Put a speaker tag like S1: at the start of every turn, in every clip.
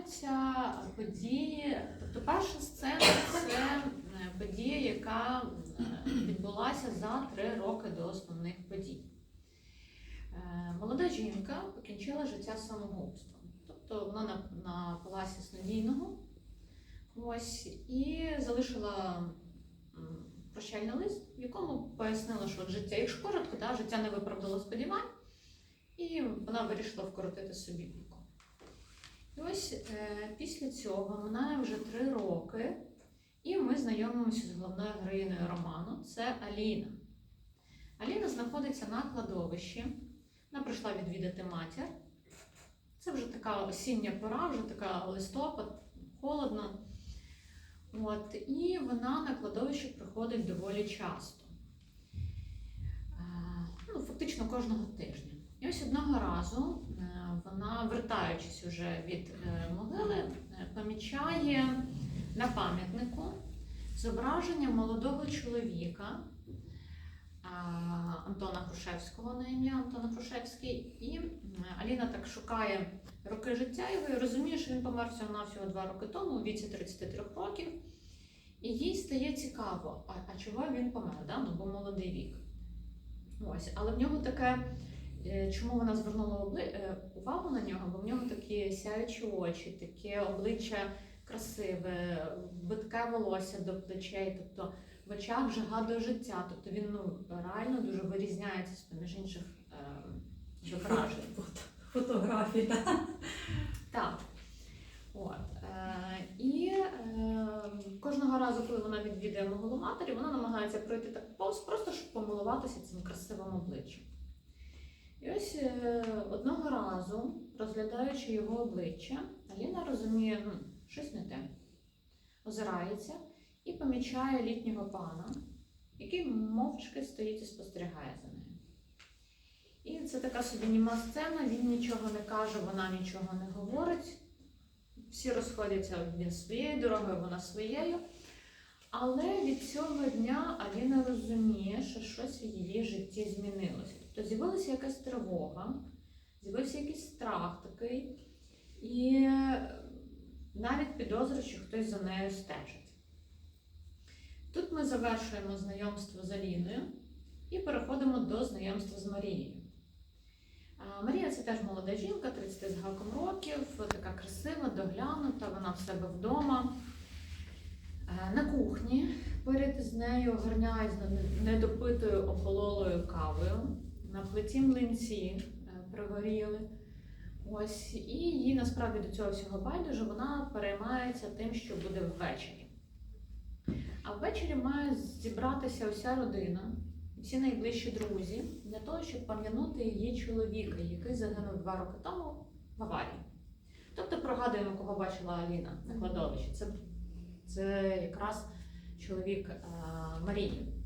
S1: відбуваються події. Тобто перша сцена це е, подія, яка е, відбулася за три роки до основних подій. Е, Молода жінка покінчила життя самогубством. Тобто вона на, на паласі снодійного ось, і залишила прощальний лист, в якому пояснила, що життя, якщо коротко, да, життя не виправдало сподівань, і вона вирішила вкоротити собі. І ось е, після цього минає вже три роки, і ми знайомимося з головною героїною роману це Аліна. Аліна знаходиться на кладовищі. Вона прийшла відвідати матір. Це вже така осіння пора, вже така листопад, холодно. От, і вона на кладовище приходить доволі часто. Е, Ну, фактично кожного тижня. І ось одного разу вона, вертаючись уже від е, могили, е, помічає на пам'ятнику зображення молодого чоловіка Антона Грушевського на ім'я Антона Грушевський. І Аліна так шукає роки життя його і розуміє, що він помер всього навсього два роки тому, у віці 33 років. І їй стає цікаво, а, а чого він помер, да? ну, бо молодий вік. Ось, але в нього таке, чому вона звернула е, увагу на нього, бо в нього такі сяючі очі, таке обличчя красиве, битке волосся до плечей, тобто в очах жага до життя. Тобто він ну, реально дуже вирізняється з поміж інших е.
S2: Фото- Фотографії, так.
S1: Так. От. Е, і е, кожного разу, коли вона відвідує могилу матері, вона намагається пройти так повз, просто щоб помилуватися цим красивим обличчям. І ось е, одного разу, розглядаючи його обличчя, Аліна розуміє, ну, щось не те. Озирається і помічає літнього пана, який мовчки стоїть і спостерігає за нею. І це така собі німа сцена, він нічого не каже, вона нічого не говорить. Всі розходяться він своєю дорогою, вона своєю. Але від цього дня Аліна розуміє, що щось в її житті змінилося. Тобто з'явилася якась тривога, з'явився якийсь страх такий, і навіть підозра, що хтось за нею стежить. Тут ми завершуємо знайомство з Аліною і переходимо до знайомства з Марією. Марія це теж молода жінка, 30 з гаком років, така красива, доглянута, вона в себе вдома. На кухні поряд з нею гарняють з недопитою охололою кавою. На плиті млинці е, пригоріли. Ось, і їй насправді до цього всього байдуже вона переймається тим, що буде ввечері. А ввечері має зібратися уся родина, всі найближчі друзі для того, щоб пам'янути її чоловіка, який загинув два роки тому в аварії. Тобто пригадуємо, кого бачила Аліна на кладовищі. Це, це якраз чоловік а, Марії.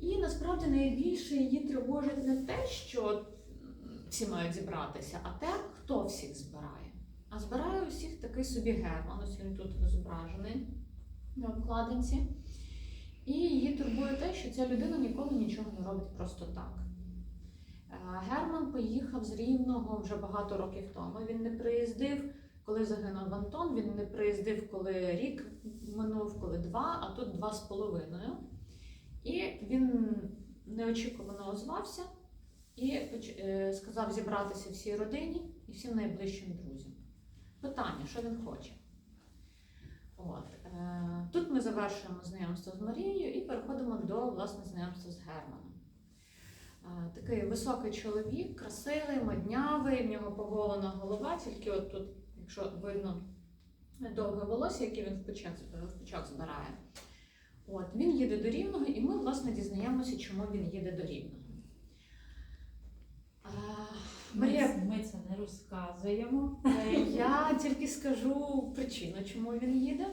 S1: І насправді найбільше її тривожить не те, що всі мають зібратися, а те, хто всіх збирає. А збирає усіх такий собі Герман, ось він тут зображений на обкладинці. І її турбує те, що ця людина ніколи нічого не робить просто так. Е, Герман поїхав з Рівного вже багато років тому. Він не приїздив, коли загинув Антон, він не приїздив, коли рік минув, коли два, а тут два з половиною. І він неочікувано озвався і е, сказав зібратися всій родині і всім найближчим друзям. Питання, що він хоче? От. Е, Тут ми завершуємо знайомство з Марією і переходимо до власне знайомства з Германом. Е, Такий високий чоловік, красивий, моднявий, в нього поголена голова, тільки от тут, якщо видно довге волосся, яке він в пучок, збирає. От, він їде до Рівного, власне, дізнаємося, чому він їде до Рівного. Марія,
S2: Ми, це не розказуємо.
S1: Е, Я тільки скажу причину, чому він їде.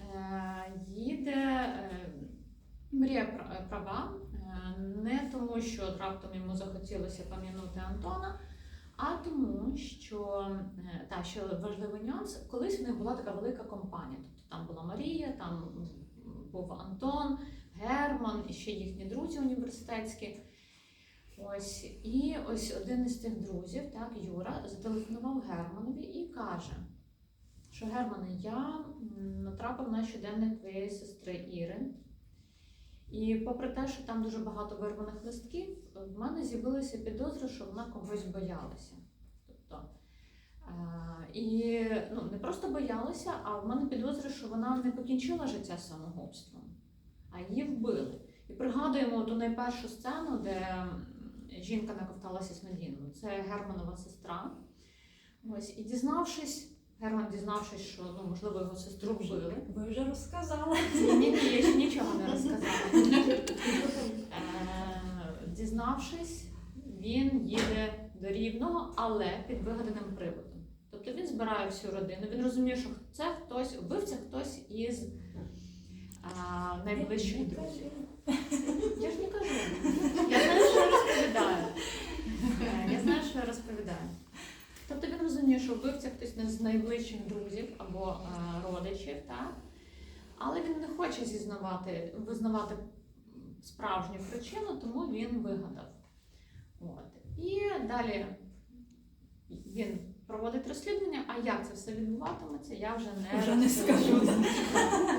S1: Е, Їде е, Марія права, не тому, що раптом йому захотілося пам'янути Антона, а тому, що та, ще важливий нюанс, колись в них була така велика компанія. Тобто там була Марія, там був Антон, Герман і ще їхні друзі університетські. Ось і ось один із тих друзів, так, Юра, зателефонував Германові і каже, що Германе, я натрапив на щоденник твоєї сестри Іри. І попри те, що там дуже багато вирваних листків, в мене з'явилися підозри, що вона когось боялася. Тобто, е, і ну, не просто боялася, а в мене підозри, що вона не покінчила життя самогубством, а її вбили. І пригадуємо ту найпершу сцену, де жінка наковталася снодійно. Це Германова сестра. Ось, і дізнавшись, Герман дізнавшись, що ну, можливо його сестру вбили.
S2: Ви вже розказали.
S1: Ні, ні, ні, я ще нічого не розказала. Е, Дізнавшись, він їде до Рівного, але під вигаданим приводом. Тобто він збирає всю родину. Він розуміє, що це хтось, вбивця хтось із а, найближчих друзів. Я ж не кажу. Я знаю, що я розповідаю. Е, Я знаю, що я розповідаю. Тобто він розуміє, що вбивця хтось з найближчих друзів або е, родичів, так? Але він не хоче зізнавати, визнавати справжню причину, тому він вигадав. От. І далі він проводить розслідування, а як це все відбуватиметься, я вже не,
S2: Вже не
S1: розкажу.
S2: скажу.